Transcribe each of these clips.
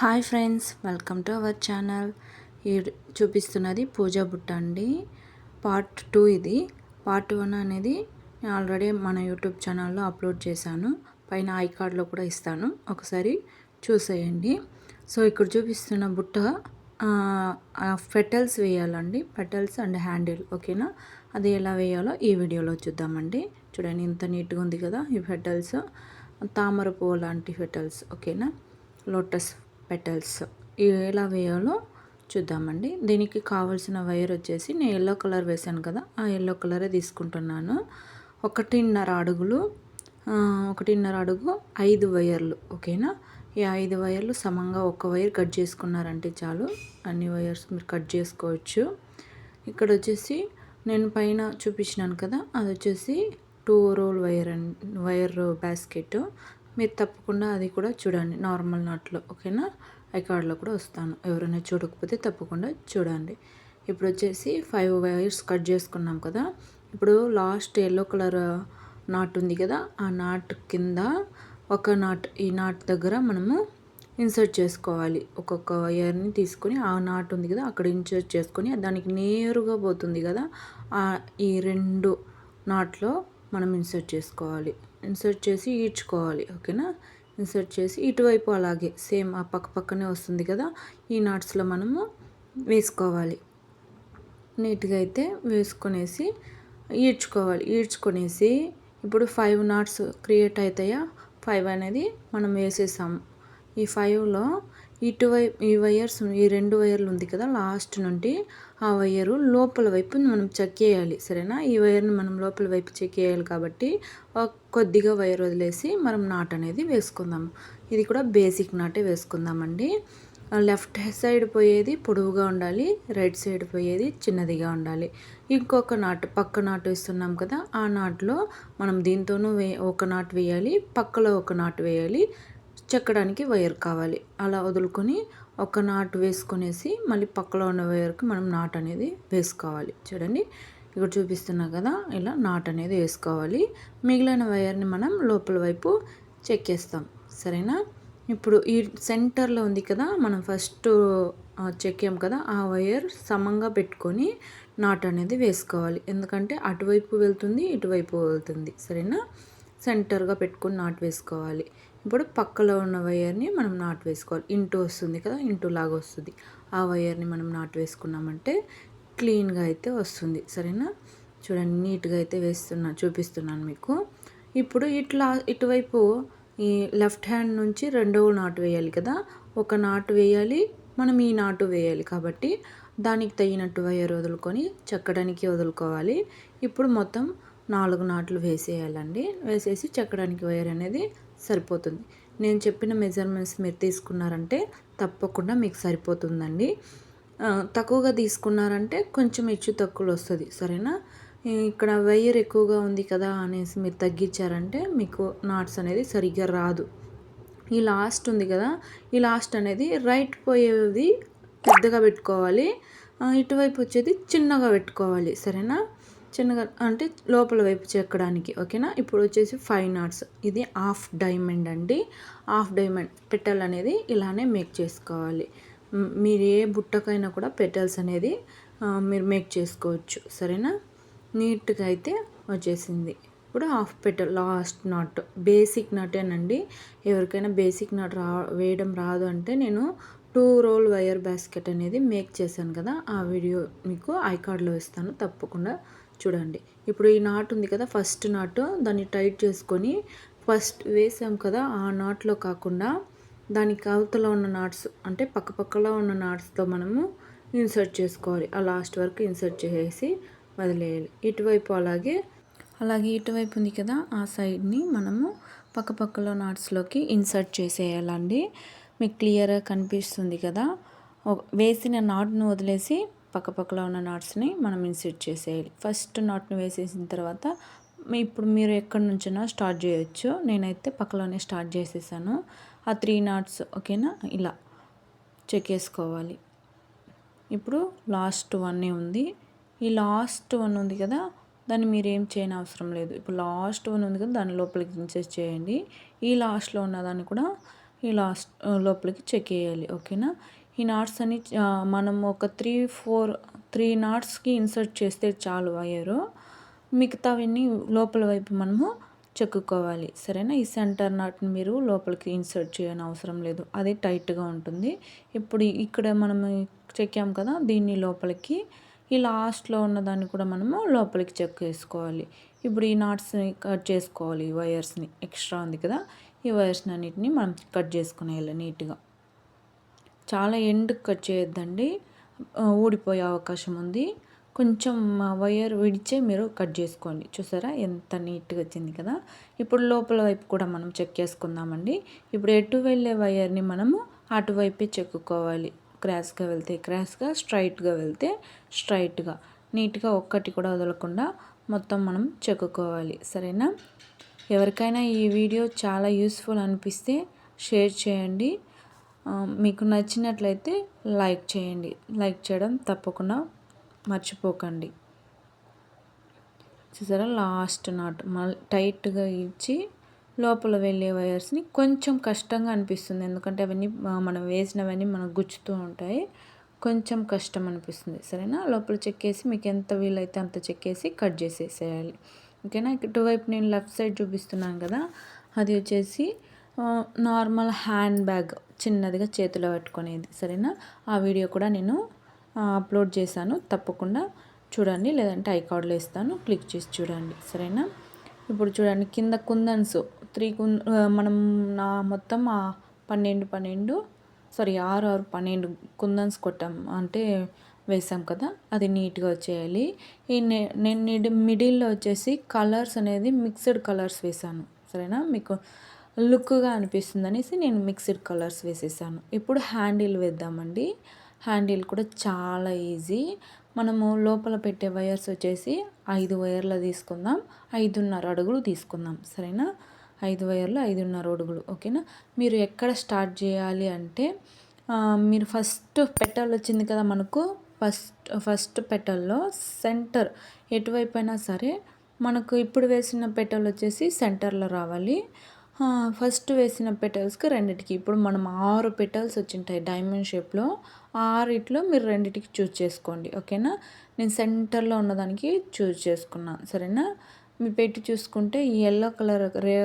Hi friends welcome to our channel. ఈ చూపిస్తున్నది పూజా బుట్ట అండి. పార్ట్ టూ ఇది. పార్ట్ వన్ అనేది ఆల్రెడీ మన యూట్యూబ్ ఛానల్లో అప్లోడ్ చేశాను. పైన ఐ కార్డ్లో కూడా ఇస్తాను. ఒకసారి చూసేయండి. సో ఇక్కడ చూపిస్తున్న బుట్ట ఫెటల్స్ వేయాలండి. ఫెటల్స్ అండ్ హ్యాండిల్ ఓకేనా? అది ఎలా వేయాలో ఈ వీడియోలో చూద్దామండి. చూడండి ఇంత నీట్గా ఉంది కదా ఈ ఫెటల్స్. తామర పువ్వు లాంటి ఫెటల్స్ ఓకేనా? లోటస్ పెటల్స్ ఎలా వేయాలో చూద్దామండి. దీనికి కావాల్సిన వైర్ వచ్చేసి నేను ఎల్లో కలర్ వేసాను కదా ఆ ఎల్లో కలరే తీసుకుంటున్నాను. ఒకటిన్నర అడుగులు ఒకటిన్నర అడుగు ఐదు వైర్లు ఓకేనా? ఈ ఐదు వైర్లు సమంగా ఒక వైర్ కట్ చేసుకున్నారంటే చాలు. అన్ని వైర్స్ మీరు కట్ చేసుకోవచ్చు. ఇక్కడ వచ్చేసి నేను పైన చూపించినాను కదా అది వచ్చేసి two roll wire and wire basket మీరు తప్పకుండా అది కూడా చూడండి. నార్మల్ నాట్లో ఓకేనా? ఐకార్డ్లో కూడా వస్తాను. ఎవరైనా చూడకపోతే తప్పకుండా చూడండి. ఇప్పుడు వచ్చేసి ఫైవ్ వైర్స్ కట్ చేసుకున్నాం కదా. ఇప్పుడు లాస్ట్ ఎల్లో కలర్ నాట్ ఉంది కదా. ఆ నాట్ కింద ఒక నాట్ ఈ నాట్ దగ్గర మనము ఇన్సర్ట్ చేసుకోవాలి. ఒక్కొక్క వైర్ని తీసుకొని ఆ నాట్ ఉంది కదా అక్కడ ఇన్సర్ట్ చేసుకొని దానికి నేరుగా పోతుంది కదా. ఈ రెండు నాట్లో మనం ఇన్సర్ట్ చేసుకోవాలి. ఇన్సర్ట్ చేసి ఈడ్చుకోవాలి ఓకేనా? ఇన్సర్ట్ చేసి ఇటువైపు అలాగే సేమ్ ఆ పక్క పక్కనే వస్తుంది కదా ఈ నాట్స్లో మనము వేసుకోవాలి. నీట్గా అయితే వేసుకొనేసి ఈడ్చుకోవాలి. ఈడ్చుకొనేసి ఇప్పుడు ఫైవ్ నాట్స్ క్రియేట్ అవుతాయా? ఫైవ్ అనేది మనం వేసేసాము. ఈ ఫైవ్లో ఇటువైపు ఈ వైర్స్ ఈ రెండు వైర్లు ఉంది కదా లాస్ట్ నుండి ఆ వైరు లోపల వైపు మనం చెక్ చేయాలి సరేనా? ఈ వైర్ని మనం లోపల వైపు చెక్ చేయాలి కాబట్టి కొద్దిగా వైర్ వదిలేసి మనం నాట్ అనేది వేసుకుందాం. ఇది కూడా బేసిక్ నాటే వేసుకుందామండి. లెఫ్ట్ సైడ్ పోయేది పొడవుగా ఉండాలి రైట్ సైడ్ పోయేది చిన్నదిగా ఉండాలి. ఇంకొక నాటు పక్క నాటు వేస్తున్నాం కదా ఆ నాటులో మనం దీంతోనూ వే ఒక నాటు వేయాలి పక్కలో ఒక నాటు వేయాలి చెక్కడానికి వైర్ కావాలి. అలా వదులుకొని ఒక నాటు వేసుకొనేసి మళ్ళీ పక్కలో ఉన్న వైర్కి మనం నాట్ అనేది వేసుకోవాలి. చూడండి ఇక్కడ చూపిస్తున్నా కదా ఇలా నాట్ అనేది వేసుకోవాలి. మిగిలిన వైర్ని మనం లోపల వైపు చెక్కేస్తాం. సరేనా? ఇప్పుడు ఈ సెంటర్లో ఉంది కదా మనం ఫస్ట్ చెక్కాం కదా ఆ వైర్ సమంగా పెట్టుకొని నాట్ అనేది వేసుకోవాలి. ఎందుకంటే అటువైపు వెళ్తుంది ఇటువైపు వెళ్తుంది సరేనా? సెంటర్గా పెట్టుకొని నాట్ వేసుకోవాలి. ఇప్పుడు పక్కలో ఉన్న వైర్ని మనం నాటు వేసుకోవాలి. ఇంటూ వస్తుంది కదా ఇంటూ లాగా వస్తుంది. ఆ వైర్ని మనం నాటు వేసుకున్నామంటే క్లీన్గా అయితే వస్తుంది. సరేనా? చూడండి నీట్గా అయితే వేస్తున్నా చూపిస్తున్నాను మీకు. ఇప్పుడు ఇట్లా ఇటువైపు ఈ లెఫ్ట్ హ్యాండ్ నుంచి రెండవ నాటు వేయాలి కదా. ఒక నాటు వేయాలి మనం ఈ నాటు వేయాలి కాబట్టి దానికి తగినట్టు వైర్ వదులుకొని చెక్కడానికి వదులుకోవాలి. ఇప్పుడు మొత్తం నాలుగు నాట్లు వేసేయాలండి. వేసేసి చెక్కడానికి వైర్ అనేది సరిపోతుంది. నేను చెప్పిన మెజర్మెంట్స్ మీరు తీసుకున్నారంటే తప్పకుండా మీకు సరిపోతుందండి. తక్కువగా తీసుకున్నారంటే కొంచెం హెచ్చు తక్కువలు వస్తుంది సరేనా? ఇక్కడ వైర్ ఎక్కువగా ఉంది కదా అనేసి మీరు తగ్గించారంటే మీకు నాట్స్ అనేది సరిగ్గా రాదు. ఈ లాస్ట్ ఉంది కదా ఈ లాస్ట్ అనేది రైట్ పోయేది పెద్దగా పెట్టుకోవాలి. ఇటువైపు వచ్చేది చిన్నగా పెట్టుకోవాలి సరేనా? చిన్నగా అంటే లోపల వైపు చెక్కడానికి ఓకేనా? ఇప్పుడు వచ్చేసి ఫైవ్ నాట్స్. ఇది హాఫ్ డైమండ్ అండి. హాఫ్ డైమండ్ పెటల్ అనేది ఇలానే మేక్ చేసుకోవాలి. మీరు ఏ బుట్టకైనా కూడా పెటల్స్ అనేది మీరు మేక్ చేసుకోవచ్చు. సరేనా? నీట్గా అయితే వచ్చేసింది. ఇప్పుడు half petal last knot. Basic నాటేనండి. ఎవరికైనా బేసిక్ నాట్ రా వేయడం రాదు అంటే నేను టూ రోల్ వైర్ బాస్కెట్ అనేది మేక్ చేశాను కదా ఆ వీడియో మీకు ఐ కార్డ్లో ఇస్తాను. తప్పకుండా చూడండి. ఇప్పుడు ఈ నాట్ ఉంది కదా ఫస్ట్ నాటు. దాన్ని టైట్ చేసుకొని ఫస్ట్ వేసాం కదా ఆ నాట్లో కాకుండా దానికి అవతల ఉన్న నాట్స్ అంటే పక్కపక్కలో ఉన్న నాట్స్తో మనము ఇన్సర్ట్ చేసుకోవాలి. ఆ లాస్ట్ వరకు ఇన్సర్ట్ చేసేసి వదిలేయాలి. ఇటువైపు అలాగే అలాగే ఇటువైపు ఉంది కదా ఆ సైడ్ని మనము పక్కపక్కలో నాట్స్లోకి ఇన్సర్ట్ చేసేయాలండి. మీకు క్లియర్గా కనిపిస్తుంది కదా? వేసిన నాట్ను వదిలేసి పక్కపక్కలో ఉన్న నాట్స్ని మనం ఇన్సర్ట్ చేసేయాలి. ఫస్ట్ నాట్ని వేసేసిన తర్వాత ఇప్పుడు మీరు ఎక్కడి నుంచైనా స్టార్ట్ చేయొచ్చు. నేనైతే పక్కలోనే స్టార్ట్ చేసేసాను. ఆ త్రీ నాట్స్ ఓకేనా? ఇలా చెక్ చేసుకోవాలి. ఇప్పుడు లాస్ట్ వన్ ఉంది. ఈ లాస్ట్ వన్ ఉంది కదా దాన్ని మీరు ఏం చేయని అవసరం లేదు. ఇప్పుడు లాస్ట్ వన్ ఉంది కదా దాని లోపలికి ఇన్సెస్ చేయండి. ఈ లాస్ట్లో ఉన్నదాన్ని కూడా ఈ లాస్ట్ లోపలికి చెక్ చేయాలి. ఓకేనా? ఈ నాట్స్ అని మనం ఒక త్రీ ఫోర్ త్రీ నాట్స్కి ఇన్సర్ట్ చేస్తే చాలు వైరు మిగతావన్నీ లోపల వైపు మనము చెక్కుకోవాలి. సరేనా? ఈ సెంటర్ నాట్ని మీరు లోపలికి ఇన్సర్ట్ చేయని అవసరం లేదు. అదే టైట్గా ఉంటుంది. ఇప్పుడు ఇక్కడ మనం చెక్కాం కదా దీన్ని లోపలికి. ఈ లాస్ట్లో ఉన్న దాన్ని కూడా మనము లోపలికి చెక్ చేసుకోవాలి. ఇప్పుడు ఈ నాట్స్ని కట్ చేసుకోవాలి ఈ వైర్స్ని. ఎక్స్ట్రా ఉంది కదా ఈ వైర్స్ని అన్నిటిని మనం కట్ చేసుకునేయాలి నీట్గా. చాలా ఎండ్ కట్ చేయొద్దండి. ఊడిపోయే అవకాశం ఉంది. కొంచెం వైర్ విడిచే మీరు కట్ చేసుకోండి. చూసారా? ఎంత నీట్గా వచ్చింది కదా? ఇప్పుడు లోపల వైపు కూడా మనం చెక్ చేసుకుందామండి. ఇప్పుడు ఎటు వెళ్ళే వైర్ని మనము అటువైపే చెక్కుకోవాలి. క్రాస్గా వెళ్తే క్రాస్గా స్ట్రైట్గా వెళ్తే స్ట్రైట్గా. నీట్గా ఒక్కటి కూడా వదలకుండా మొత్తం మనం చెక్కుకోవాలి. సరేనా? ఎవరికైనా ఈ వీడియో చాలా యూస్ఫుల్ అనిపిస్తే షేర్ చేయండి. మీకు నచ్చినట్లయితే లైక్ చేయండి. లైక్ చేయడం తప్పకుండా మర్చిపోకండి. చూసారా? లాస్ట్ నాట్ మళ్ళీ టైట్గా ఇచ్చి లోపల వెళ్ళే వైర్స్ని కొంచెం కష్టంగా అనిపిస్తుంది. ఎందుకంటే అవన్నీ మనం వేసినవన్నీ మనకు గుచ్చుతూ ఉంటాయి. కొంచెం కష్టం అనిపిస్తుంది. సరేనా? లోపల చెక్కేసి మీకు ఎంత వీలైతే అంత చెక్కేసి కట్ చేసేసేయాలి. ఓకేనా? ఇటువైపు నేను లెఫ్ట్ సైడ్ చూపిస్తున్నాను కదా. అది వచ్చేసి నార్మల్ హ్యాండ్ బ్యాగ్ చిన్నదిగా చేతిలో పెట్టుకునేది సరేనా? ఆ వీడియో కూడా నేను అప్లోడ్ చేశాను. తప్పకుండా చూడండి లేదంటే ఐకార్డ్లో ఇస్తాను. క్లిక్ చేసి చూడండి సరేనా? ఇప్పుడు చూడండి కింద కుందన్స్ త్రీ కుం మనం నా మొత్తం పన్నెండు పన్నెండు సారీ ఆరు ఆరు పన్నెండు కుందన్స్ కొట్టాం అంటే వేసాం కదా అది నీట్గా వచ్చేయాలి. ఈ నేను మిడిల్లో వచ్చేసి కలర్స్ అనేది మిక్స్డ్ కలర్స్ వేసాను సరేనా? మీకు లుక్గా అనిపిస్తుంది అనేసి నేను మిక్స్డ్ కలర్స్ వేసేసాను. ఇప్పుడు హ్యాండిల్ వేద్దామండి. హ్యాండిల్ కూడా చాలా ఈజీ. మనము లోపల పెట్టే వైర్స్ వచ్చేసి ఐదు వైర్లు తీసుకుందాం. ఐదున్నర అడుగులు తీసుకుందాం. సరేనా? ఐదు వైర్లు ఐదున్నర అడుగులు. ఓకేనా? మీరు ఎక్కడ స్టార్ట్ చేయాలి అంటే మీరు ఫస్ట్ పెట్టాలి వచ్చింది కదా మనకు ఫస్ట్ ఫస్ట్ పెట్టల్లో సెంటర్ ఎటువైపు అయినా సరే మనకు ఇప్పుడు వేసిన పెటల్ వచ్చేసి సెంటర్లో రావాలి. ఫస్ట్ వేసిన పెటల్స్కి రెండిటికి. ఇప్పుడు మనం ఆరు పెటల్స్ వచ్చింటాయి డైమండ్ షేప్లో ఆరిట్లో మీరు రెండిటికి చూజ్ చేసుకోండి ఓకేనా నేను సెంటర్లో ఉన్నదానికి చూజ్ చేసుకున్నాను సరేనా? మీ పెట్టి చూసుకుంటే ఈ ఎల్లో కలర్ రే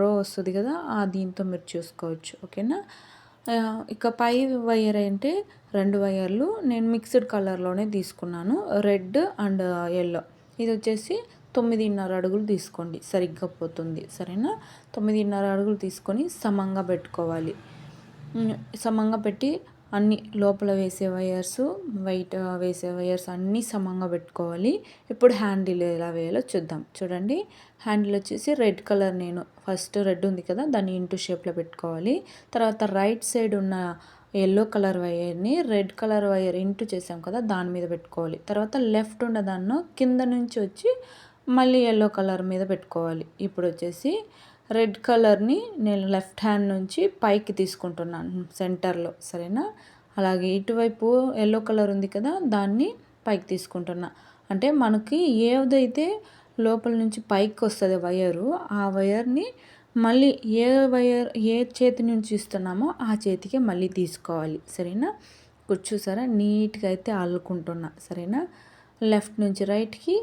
రో వస్తుంది కదా ఆ దీంతో మీరు చూసుకోవచ్చు ఓకేనా ఇక పై వైర్ అంటే రెండు వైర్లు నేను మిక్స్డ్ కలర్లోనే తీసుకున్నాను రెడ్ అండ్ ఎల్లో ఇది వచ్చేసి తొమ్మిదిన్నర అడుగులు తీసుకోండి. సరిగ్గా పోతుంది. సరేనా? తొమ్మిదిన్నర అడుగులు తీసుకొని సమంగా పెట్టుకోవాలి. సమంగా పెట్టి అన్ని లోపల వేసే వైర్స్ వైట్ వేసే వైర్స్ అన్నీ సమంగా పెట్టుకోవాలి. ఇప్పుడు హ్యాండిల్ ఎలా వేయాలో చూద్దాం. చూడండి. హ్యాండిల్ వచ్చేసి రెడ్ కలర్ నేను. ఫస్ట్ రెడ్ ఉంది కదా దాన్ని ఇంటూ షేప్లో పెట్టుకోవాలి. తర్వాత రైట్ సైడ్ ఉన్న ఎల్లో కలర్ వైర్ని రెడ్ కలర్ వైర్ ఇంటూ చేసాం కదా దాని మీద పెట్టుకోవాలి. తర్వాత లెఫ్ట్ ఉన్న దాన్ని కింద నుంచి వచ్చి మళ్ళీ ఎల్లో కలర్ మీద పెట్టుకోవాలి. ఇప్పుడు వచ్చేసి రెడ్ కలర్ని నేను లెఫ్ట్ హ్యాండ్ నుంచి పైకి తీసుకుంటున్నాను సెంటర్లో సరేనా? అలాగే ఇటువైపు ఎల్లో కలర్ ఉంది కదా దాన్ని పైకి తీసుకుంటున్నా. అంటే మనకి ఏదైతే లోపల నుంచి పైకి వస్తుంది వైరు ఆ వైర్ని మళ్ళీ ఏ వైర్ ఏ చేతి నుంచి ఇస్తున్నామో ఆ చేతికి మళ్ళీ తీసుకోవాలి. సరేనా? కూర్చోసారా? నీట్గా అయితే అల్లుకుంటున్నా. సరేనా? లెఫ్ట్ నుంచి రైట్కి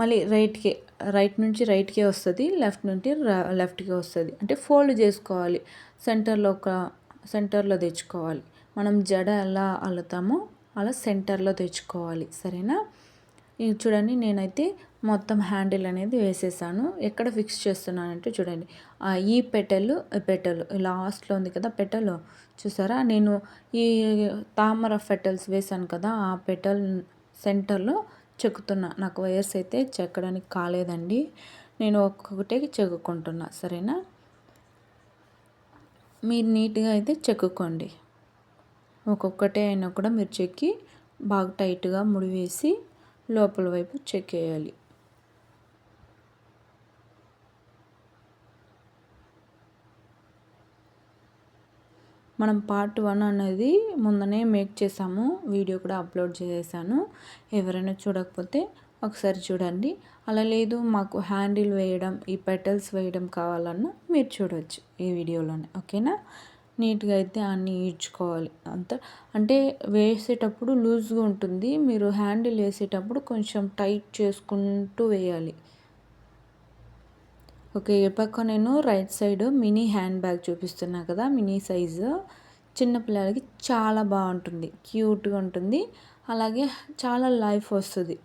మళ్ళీ రైట్కి రైట్ నుంచి రైట్కే వస్తుంది లెఫ్ట్ నుండి లెఫ్ట్కి వస్తుంది. అంటే ఫోల్డ్ చేసుకోవాలి. సెంటర్లో ఒక సెంటర్లో తెచ్చుకోవాలి. మనం జడ ఎలా అల్లుతామో అలా సెంటర్లో తెచ్చుకోవాలి. సరేనా? ఇది చూడండి నేనైతే మొత్తం హ్యాండిల్ అనేది వేసేసాను. ఎక్కడ ఫిక్స్ చేస్తున్నానంటే చూడండి. ఈ పెటలు పెటల్ లాస్ట్లో ఉంది కదా పెటల్ చూసారా? నేను ఈ తామర పెటల్స్ వేసాను కదా ఆ పెటల్ సెంటర్లో చెక్కుతున్నా. నాకు వైర్స్ అయితే చెక్కడానికి కాలేదండి. నేను ఒక్కొక్కటే చెక్కుకుంటున్నా. సరేనా? మీరు నీట్గా అయితే చెక్కుకోండి. ఒక్కొక్కటే అయినా కూడా మీరు చెక్కి బాగా టైట్గా ముడివేసి లోపల వైపు చెక్కేయాలి మనం పార్ట్ వన్ అనేది ముందనే మేక్ చేసాము. వీడియో కూడా అప్లోడ్ చేసేసాను. ఎవరైనా చూడకపోతే ఒకసారి చూడండి. అలా లేదు మాకు హ్యాండిల్ వేయడం ఈ పెటల్స్ వేయడం కావాలన్నా మీరు చూడవచ్చు ఈ వీడియోలోనే ఓకేనా నీట్గా అయితే అన్నీ ఈడ్చుకోవాలి. అంత అంటే వేసేటప్పుడు లూజ్గా ఉంటుంది. మీరు హ్యాండిల్ వేసేటప్పుడు కొంచెం టైట్ చేసుకుంటూ వేయాలి. ఓకే ఈ పక్క నేను right side mini hand bag చూపిస్తున్నా కదా మినీ సైజు. చిన్నపిల్లలకి చాలా బాగుంటుంది క్యూట్గా ఉంటుంది. అలాగే చాలా లైఫ్ వస్తుంది.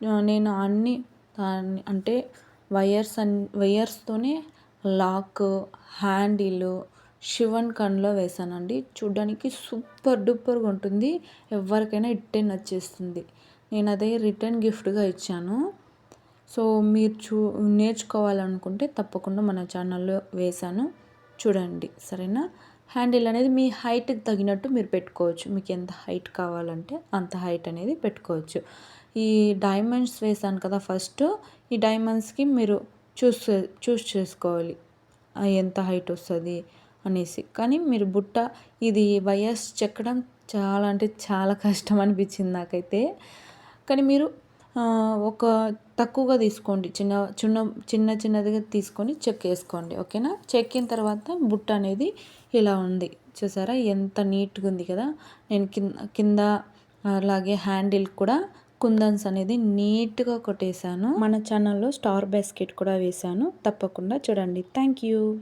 నేను అన్ని దాన్ని అంటే వైర్స్ అన్ వైర్స్తోనే లాక్ హ్యాండిల్ శివన్ కన్లో వేసానండి. చూడ్డానికి సూపర్ డూపర్గా ఉంటుంది. ఎవరికైనా ఇట్టే నచ్చేస్తుంది. నేను అదే రిటర్న్ గిఫ్ట్గా ఇచ్చాను. సో మీరు చూ నేర్చుకోవాలనుకుంటే తప్పకుండా మన ఛానల్లో వేశాను. చూడండి సరేనా? హ్యాండిల్ అనేది మీ హైట్కి తగినట్టు మీరు పెట్టుకోవచ్చు. మీకు ఎంత హైట్ కావాలంటే అంత హైట్ అనేది పెట్టుకోవచ్చు. ఈ డైమండ్స్ వేసాను కదా ఫస్ట్. ఈ డైమండ్స్కి మీరు చూస్ చూస్ చేసుకోవాలి. ఎంత హైట్ వస్తుంది అనేసి. కానీ మీరు బుట్ట ఇది వయస్ చెక్కడం చాలా అంటే చాలా కష్టం అనిపించింది నాకైతే. కానీ మీరు ఒక తక్కువగా తీసుకోండి. చిన్న చిన్న చిన్న చిన్నదిగా తీసుకొని చెక్ వేసుకోండి ఓకేనా? చెక్కిన తర్వాత బుట్ట అనేది ఇలా ఉంది. చూసారా? ఎంత నీట్గా ఉంది కదా? నేను కింద కింద అలాగే హ్యాండిల్ కూడా కుందన్స్ అనేది నీట్గా కొట్టేశాను. మన ఛానల్లో స్టార్ బాస్కెట్ కూడా వేశాను. తప్పకుండా చూడండి. Thank you.